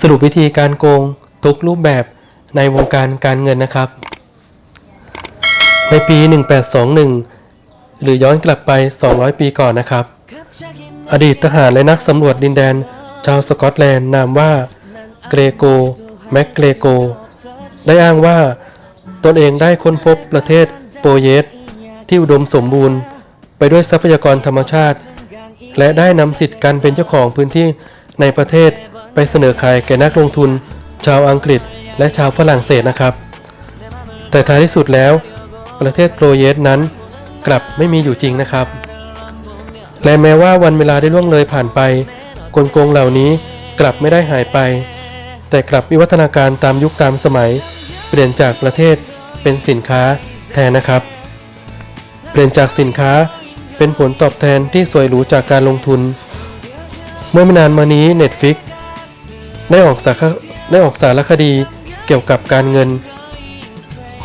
สรุปวิธีการโกงทุกรูปแบบในวงการการเงินนะครับ ในปี 1821 หรือย้อนกลับไป 200 ปีก่อนนะครับ อดีตทหารและนักสำรวจดินแดน ชาวสกอตแลนด์นามว่าเกรโกแมกเกรโก ได้อ้างว่าตนเองได้ค้นพบประเทศโปเยสที่อุดมสมบูรณ์ ไปด้วยทรัพยากรธรรมชาติ และได้นำสิทธิ์การเป็นเจ้าของพื้นที่ในประเทศ ไปเสนอขายแก่นักลงทุน ชาวอังกฤษและชาวฝรั่งเศสนะครับ แต่ท้ายที่สุดแล้ว ประเทศโปรเยสนั้นกลับไม่มีอยู่จริงนะครับ และแม้ว่าวันเวลาได้ล่วงเลยผ่านไป กลโกงเหล่านี้กลับไม่ได้หายไป แต่กลับวิวัฒนาการตามยุคตามสมัย เปลี่ยนจากประเทศเป็นสินค้าแทนนะครับ เปลี่ยนจากสินค้าเป็นผลตอบแทนที่สวยหรูจากการลงทุน เมื่อไม่นานมานี้ Netflix ได้ออกสารได้ออกสารคดีเกี่ยวกับการเงิน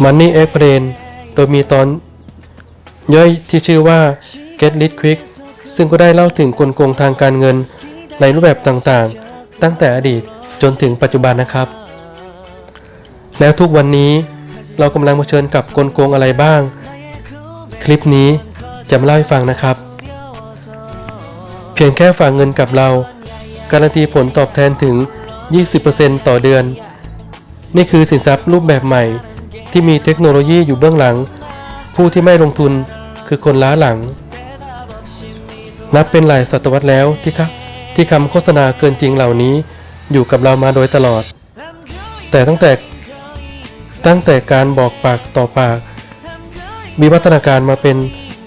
Money Explained โดยมีตอนย่อยที่ชื่อว่า Get Rich Quick ซึ่งก็ได้เล่าถึงกลโกงทางการเงินในรูปแบบต่างๆ ตั้งแต่อดีตจนถึงปัจจุบันนะครับ แล้วทุกวันนี้เรากำลังเผชิญกับกลโกงอะไรบ้าง คลิปนี้จะมาเล่าให้ฟังนะครับ เพียงแค่ฝากเงินกับเรา การันตีผลตอบแทนถึง 20%ต่อเดือน นี่คือสินทรัพย์รูปแบบใหม่ ที่มีเทคโนโลยีอยู่เบื้องหลัง ผู้ที่ไม่ลงทุนคือคนล้าหลัง นับเป็นหลายศตวรรษแล้วที่ครับที่คำโฆษณาเกินจริงเหล่านี้อยู่กับเรามาโดยตลอด แต่ตั้งแต่ตั้งแต่การบอกปากต่อปาก มีวัฒนาการมาเป็น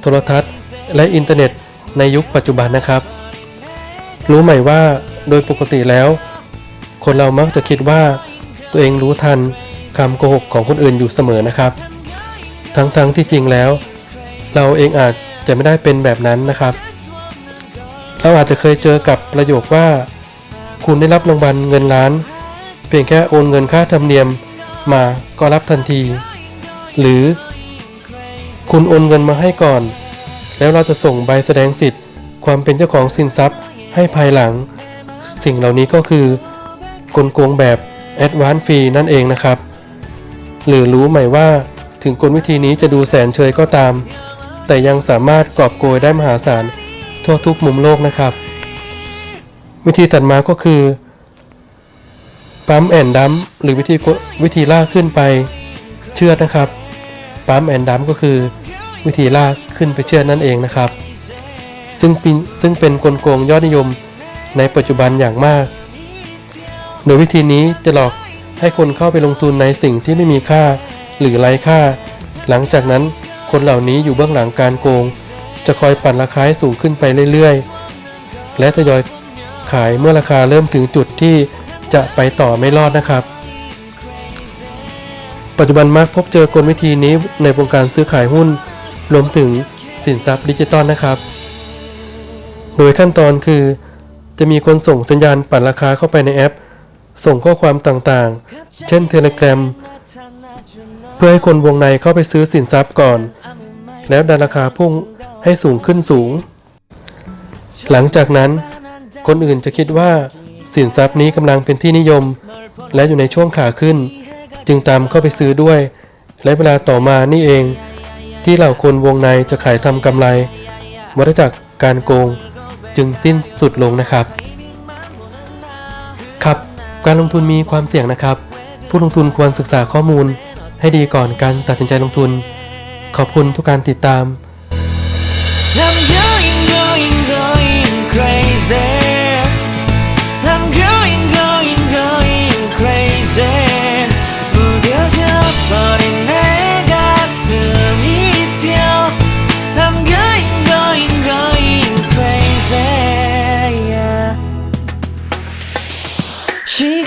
โทรทัศน์ และอินเทอร์เน็ตในยุคปัจจุบันนะครับ รู้ไหมว่าโดยปกติแล้ว คนเรามักจะคิดว่าตัวเองรู้ทันคำโกหกของคนอื่นอยู่เสมอนะครับ ทั้งๆทที่จริงแล้ว เราเองอาจจะไม่ได้เป็นแบบนั้นนะครับ เราอาจจะเคยเจอกับประโยคว่า คุณได้รับรางวัลเงินล้าน เพียงแค่โอนเงินค่าธรรมเนียมมาก็รับทันที หรือ คุณโอนเงินมาให้ก่อน แล้วเราจะส่งใบแสดงสิทธิ์ ความเป็นเจ้าของสินทรัพย์ให้ภายหลัง สิ่งเหล่านี้ก็คือ กลโกงแบบ Advance Fee นั่นเองนะครับ หรือรู้ไหมว่าถึงกลวิธีนี้จะดูแสนเชยก็ตาม แต่ยังสามารถกอบโกยได้มหาศาลทั่วทุกมุมโลกนะครับ วิธีถัดมาก็คือปั๊มแอนดัมหรือวิธีวิธีลากขึ้นไปเชือดนะครับปั๊มแอนดัมก็คือวิธีลากขึ้นไปเชือดนั่นเองนะครับ ซึ่งเป็นซึ่งเป็นกลโกงยอดนิยมในปัจจุบันอย่างมาก โดยวิธีนี้จะหลอกให้คนเข้าไปลงทุนในสิ่งที่ไม่มีค่า หรือไร้ค่า หลังจากนั้นคนเหล่านี้อยู่เบื้องหลังการโกง จะคอยปั่นราคาให้สูงขึ้นไปเรื่อยๆ และทยอยขายเมื่อราคาเริ่มถึงจุดที่จะไปต่อไม่รอดนะครับ ปัจจุบันมักพบเจอกลวิธีนี้ในวงการซื้อขายหุ้น รวมถึงสินทรัพย์ดิจิตอลนะครับ โดยขั้นตอนคือ จะมีคนส่งสัญญาณปั่นราคาเข้าไปในแอป ส่งข้อความต่างๆ เช่น Telegram เพื่อให้คนวงในเข้าไปซื้อสินทรัพย์ก่อน แล้วดันราคาพุ่งให้สูงขึ้นสูง หลังจากนั้น คนอื่นจะคิดว่าสินทรัพย์นี้กำลังเป็นที่นิยม และอยู่ในช่วงขาขึ้น จึงตามเข้าไปซื้อด้วย และเวลาต่อมานี่เอง ที่เหล่าคนวงในจะขายทำกำไรวัฏจักรการโกงจึงสิ้นสุดลงนะครับครับ การลงทุนมีความเสี่ยงนะครับ ผู้ลงทุนควรศึกษาข้อมูล ให้ดีก่อนการตัดสินใจลงทุน ขอบคุณทุกการติดตาม I'm going, going, going crazy.